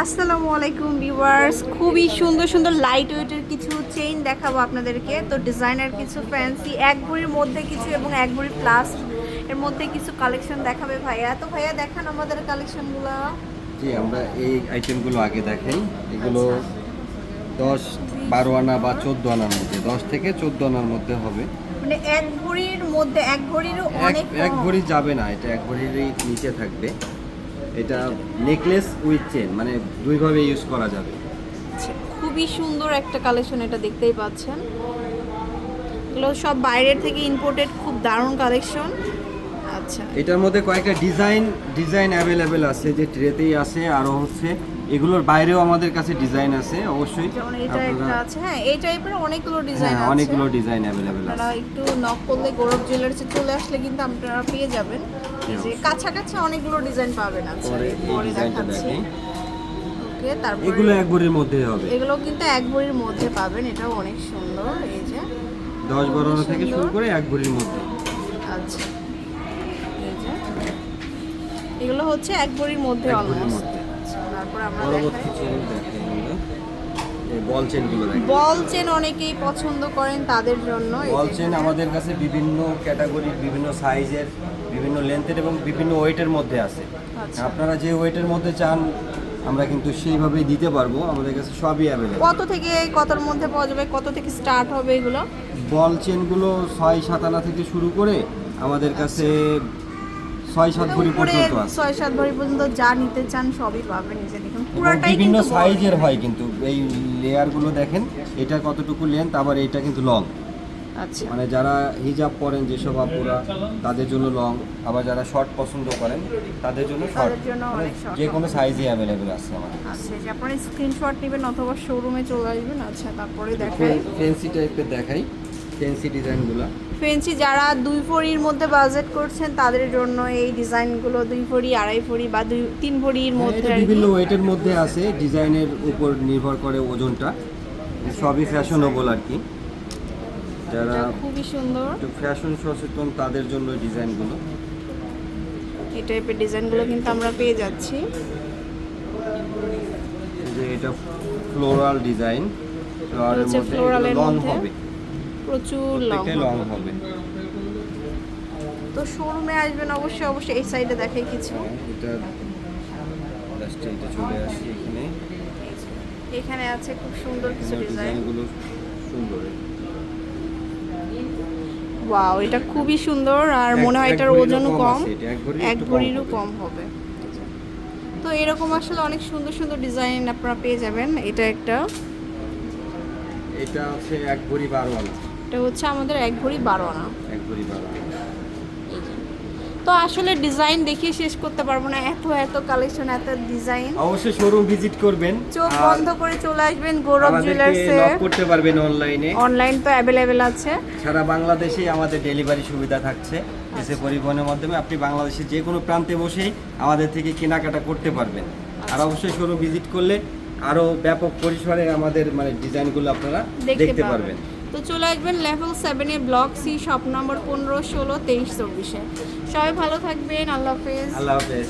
আসসালামু আলাইকুম ভিউয়ার্স। খুবই সুন্দর সুন্দর লাইট ওয়েটের কিছু চেইন দেখাবো আপনাদেরকে। তো ডিজাইনার কিছু ফ্যান্সি এক ভরির মধ্যে কিছু এবং এক ভরি প্লাস এর মধ্যে কিছু কালেকশন দেখাবে ভাইয়া। তো ভাইয়া দেখান আমাদের কালেকশনগুলো জি আমরা এই আইটেমগুলো আগে দেখাই। এগুলো দশ বারো আনা বা চোদ্দ আনার মধ্যে দশ থেকে চোদ্দ আনার মধ্যে হবে। মানে এক ভরির মধ্যে এক ভরিরও অনেক এক ভরি যাবে না এটা এক ভরিরই নিচে থাকবে। এটা নেকলেস উইথ চেন মানে দুইভাবে ইউজ করা যাবে। খুবই সুন্দর একটা কালেকশন এটা দেখতেই পাচ্ছেন। এগুলো সব বাইরের থেকে ইম্পোর্টেড খুব দারুণ কালেকশন আচ্ছা। এটার মধ্যে কয়েকটা ডিজাইন ডিজাইন অ্যাভেলেবেল আছে যে ট্রেতেই আছে আরও হচ্ছে। এগুলোর বাইরেও আমাদের কাছে ডিজাইন আছে অবশ্যই। যেমন এটা একটা আছে। হ্যাঁ এই টাইপের অনেকগুলো ডিজাইন হ্যাঁ আছে। অনেকগুলো ডিজাইন অ্যাভেলেবেল আপনারা আছে। একটু নক করলে গৌরব জুয়েলার্সে চলে আসলে কিন্তু আপনারা পেয়ে যাবেন। যে কাছাকাছি অনেকগুলো ডিজাইন পাবেন আচ্ছা। পরে দেখাচ্ছি। ওকে তারপর এগুলো এক ভরির মধ্যেই হবে। এগুলো কিন্তু এক ভরির মধ্যে পাবেন। এটাও অনেক সুন্দর এই যে। থেকে শুরু করে এক ভরির মধ্যে। আচ্ছা এই যে এগুলো হচ্ছে এক ভরির মধ্যে অলমোস্ট। তারপর আমরা বল চেনগুলো বল চেন অনেকেই পছন্দ করেন তাদের জন্য বল চেন আমাদের কাছে বিভিন্ন ক্যাটাগরির বিভিন্ন সাইজের বিভিন্ন লেন্থের এবং বিভিন্ন ওয়েটের মধ্যে আছে। আচ্ছা। আপনারা যে ওয়েটের মধ্যে চান আমরা কিন্তু সেইভাবেই দিতে পারব। আমাদের কাছে সবই অ্যাভেলেবল কত থেকে কতর মধ্যে পাওয়া যাবে? কত থেকে স্টার্ট হবে এগুলো? বল চেনগুলো ছয় সাত আনা থেকে শুরু করে আমাদের কাছে ছয় সাত ভরি পর্যন্ত আছে। ছয় সাত ভরি পর্যন্ত যা নিতে চান সবই পাবেন দেখুন। পুরোটাই বিভিন্ন সাইজের হয় কিন্তু। এই লেয়ারগুলো দেখেন এটা কতটুকু লেন্থ আবার এটা কিন্তু লং আচ্ছা। মানে যারা হিজাব পরেন যেসব আপুরা তাদের জন্য লং আবার যারা শর্ট পছন্দ করেন তাদের জন্য শর্ট যে কোনো সাইজই অ্যাভেলেবেল আছে আমাদের। আচ্ছা যে আপনারা স্ক্রিনশট নেবেন অথবা শোরুমে চলে আসবেন। আচ্ছা তারপরে দেখাই। ফেন্সি টাইপের দেখাই ফেন্সি ডিজাইনগুলো ফেন্সি যারা দুই ভরির মধ্যে বাজেট করছেন তাদের জন্য এই ডিজাইনগুলো দুই ভরি আড়াই ভরি বা দুই তিন ভরির মধ্যে আর কি। বিভিন্ন ওয়েটের মধ্যে আছে ডিজাইনের উপর নির্ভর করে ওজনটা। সবই ফ্যাশনেবল আর কি। যারা খুবই সুন্দর। ফ্যাশন সচেতন তাদের জন্য ডিজাইনগুলো। এই টাইপের ডিজাইনগুলো কিন্তু আমরা পেয়ে যাচ্ছি। যে এটা ফ্লোরাল ডিজাইন ফ্লোরালের মধ্যে লং হবে। প্রচুর লং হবে। তো শোরুমে আসবেন অবশ্যই অবশ্যই এই সাইডে দেখাই কিছু। এটা লাস্টে এটা চলে আসি এখানে। এখানে আছে খুব সুন্দর কিছু ডিজাইন ডিজাইনগুলো সুন্দর। ওয়াও এটা খুবই সুন্দর আর মনে হয় এটার ওজনও কম এক ভরিরও হবে। কম হবে। তো এরকম আসলে অনেক সুন্দর সুন্দর ডিজাইন আপনারা পেয়ে যাবেন এটা একটা। এটা হচ্ছে এক ভরি বারো আনা এটা হচ্ছে আমাদের এক ভরি বারো আনা। এক ভরি বারো তো আসলে ডিজাইন দেখিয়ে শেষ করতে পারব না। এত এত কালেকশন এত ডিজাইন অবশ্যই শোরুম ভিজিট করবেন। চোখ বন্ধ করে চলে আসবেন গৌরব জুয়েলার্সে নক করতে পারবেন অনলাইনে অনলাইন তো অ্যাভেলেবেল আছে। সারা বাংলাদেশেই আমাদের ডেলিভারি সুবিধা থাকছে। এসে পরিবহনের মাধ্যমে আপনি বাংলাদেশের যে কোনো প্রান্তে বসেই আমাদের থেকে কেনাকাটা করতে পারবেন। আর আচ্ছা। অবশ্যই শোরুম ভিজিট করলে আরও ব্যাপক পরিসরে আমাদের মানে ডিজাইনগুলো আপনারা দেখতে পারবেন। তো চলে আসবেন লেভেল সেভেনে ব্লক সি শপ নম্বর পনেরো, ষোলো, তেইশ, চব্বিশে। সবাই ভালো থাকবেন, আল্লাহ হাফেজ। আল্লাহ হাফেজ।